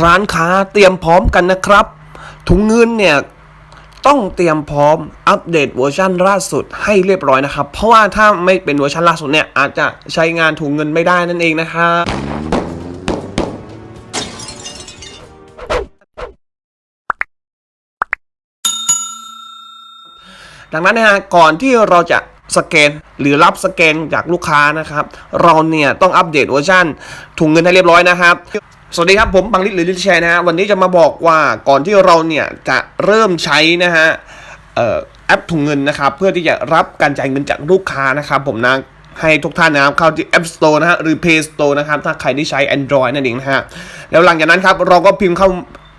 ร้านค้าเตรียมพร้อมกันนะครับ ถุงเงินเนี่ยต้องเตรียมพร้อมอัปเดตเวอร์ชันล่าสุดให้เรียบร้อยนะครับ เพราะว่าถ้าไม่เป็นเวอร์ชันล่าสุดเนี่ยอาจจะใช้งานถุงเงินไม่ได้นั่นเองนะครับดังนั้นนะฮะก่อนที่เราจะสแกนหรือรับสแกนจากลูกค้านะครับ เราเนี่ยต้องอัปเดตเวอร์ชันถุงเงินให้เรียบร้อยนะครับ สวัสดีครับ ผมบังลิศหรือลิศแชัยนะฮะวันนี้จะมาบอกว่าก่อนที่เราเนี่ยจะเริ่มใช้นะฮะแอปถุงเงินนะครับเพื่อที่จะรับการจ่ายเงินจากลูกค้านะครับผมนะให้ทุกท่านนะครับเข้าที่ App Store นะฮะหรือ Play Store นะครับถ้าใครที่ใช้ Android นั่นเองนะฮะแล้วหลังจากนั้นครับเราก็พิมพ์เข้า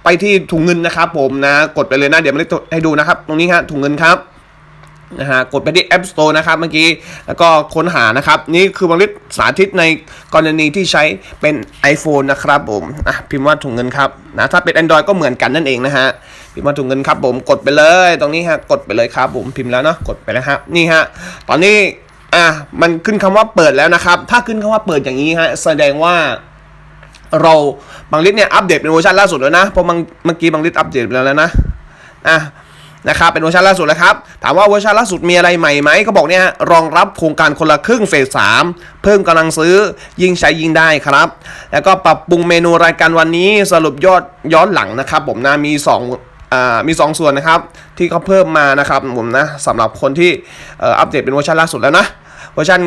ไปที่ถุงเงินนะครับผมนะกดไปเลยนะเดี๋ยวมาให้ดูนะครับ ตรงนี้ฮะถุงเงินครับ นะฮะกดไปที่ App Store นะครับเมื่อกี้ แล้วก็ค้นหานะครับ นี่คือบางลิศสาธิตในกรณีที่ใช้เป็น iPhone นะครับผมอะพิมพ์ว่าถุงเงินครับนะถ้าเป็น Android ก็เหมือนกันนั่นเองนะฮะพิมพ์ว่าถุงเงินครับผมกดไปเลยตรงนี้ฮะกดไปเลยครับผมพิมพ์แล้วเนาะกดไปแล้วฮะนี่ฮะตอนนี้อะมันขึ้นคำว่าเปิดแล้วนะครับ ถ้าขึ้นคำว่าเปิดอย่างนี้ฮะแสดงว่าเราบางลิศเนี่ยอัปเดตเป็นเวอร์ชันล่าสุดแล้วนะเพราะบางเมื่อกี้บางลิศอัปเดตไปแล้วนะอะ นะครับเป็นเวอร์ชันล่าสุดแล้วครับถามว่าเวอร์ชันล่าสุดมีอะไรใหม่ไหมก็บอกเนี่ยรองรับโครงการคนละครึ่งเฟสสามเพิ่มกำลังซื้อยิ่งใช้ยิ่งได้ครับ แล้วก็ปรับปรุงเมนูรายการวันนี้สรุปยอดย้อนหลังนะครับ ผมนะมี2อ่ามี 2 ส่วนนะครับ ที่เขาเพิ่มมานะครับผมนะสำหรับคนที่อัปเดตเป็นเวอร์ชันล่าสุดแล้วนะ เวอร์ชัน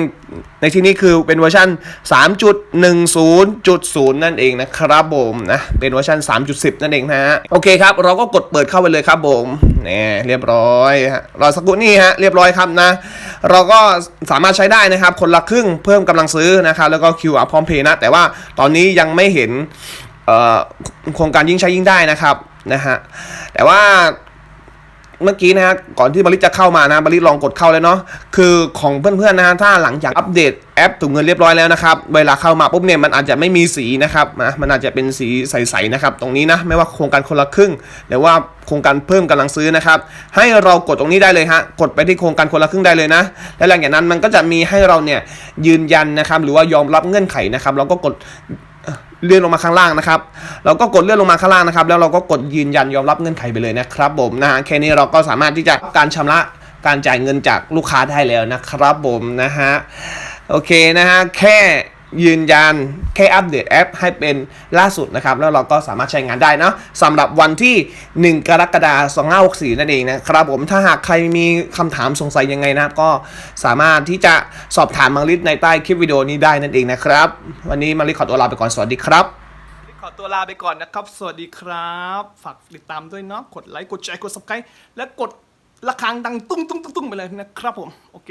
ในที่นี้คือเป็นเวอร์ชัน3.10.0 นั่นเองนะครับผมนะเป็นเวอร์ชัน3.10 นั่นเองนะฮะโอเคครับ เราก็กดเปิดเข้าไปเลยครับผมนี่เรียบร้อยฮะรอสักครู่นี่ฮะเรียบร้อยครับนะ เราก็สามารถใช้ได้นะครับ คนละครึ่งเพิ่มกำลังซื้อนะครับแล้วก็ QR พร้อมเพย์นะ แต่ว่าตอนนี้ยังไม่เห็นโครงการยิ่งใช้ยิ่งได้นะครับนะฮะแต่ว่า เมื่อกี้นะฮะก่อนที่บริษจะเข้ามานะบริษลองกดเข้าเลยเนาะคือของเพื่อนๆนะฮะถ้าหลังจากอัปเดตแอปถุงเงินเรียบร้อยแล้วนะครับเวลาเข้ามาปุ๊บเนี่ยมันอาจจะไม่มีสีนะครับนะมันอาจจะเป็นสีใสๆนะครับตรงนี้นะไม่ว่าโครงการคนละครึ่งหรือว่าโครงการเพิ่มกำลังซื้อนะครับให้เรากดตรงนี้ได้เลยฮะกดไปที่โครงการคนละครึ่งได้เลยนะ และหลังจากนั้นมันก็จะมีให้เราเนี่ยยืนยันนะครับหรือว่ายอมรับเงื่อนไขนะครับเราก็กด เลื่อนลงมาข้างล่างนะครับ เราก็กดเลื่อนลงมาข้างล่างนะครับ แล้วเราก็กดยืนยันยอมรับเงื่อนไขไปเลยนะครับผมนะฮะแค่นี้เราก็สามารถที่จะการชำระการจ่ายเงินจากลูกค้าได้แล้วนะครับผมนะฮะโอเคนะฮะแค่ ยืนยันแค่อัปเดตแอปให้เป็นล่าสุดนะครับ แล้วเราก็สามารถใช้งานได้เนาะสำหรับวันที่ 1 กรกฎาคม2564 นั่นเองนะครับผมถ้าหากใครมีคำถามสงสัยยังไงนะครับก็สามารถที่จะสอบถามมังลิศในใต้คลิปวิดีโอนี้ได้นั่นเองนะครับ วันนี้มังลิศขอตัวลาไปก่อนสวัสดีครับขอตัวลาไปก่อนนะครับ สวัสดีครับ ฝากติดตามด้วยเนาะ กดไลค์ กดแชร์ กด subscribe และกดระฆังดังตุ้งตุ้งตุ้งตุ้งไปเลยนะครับผม โอเค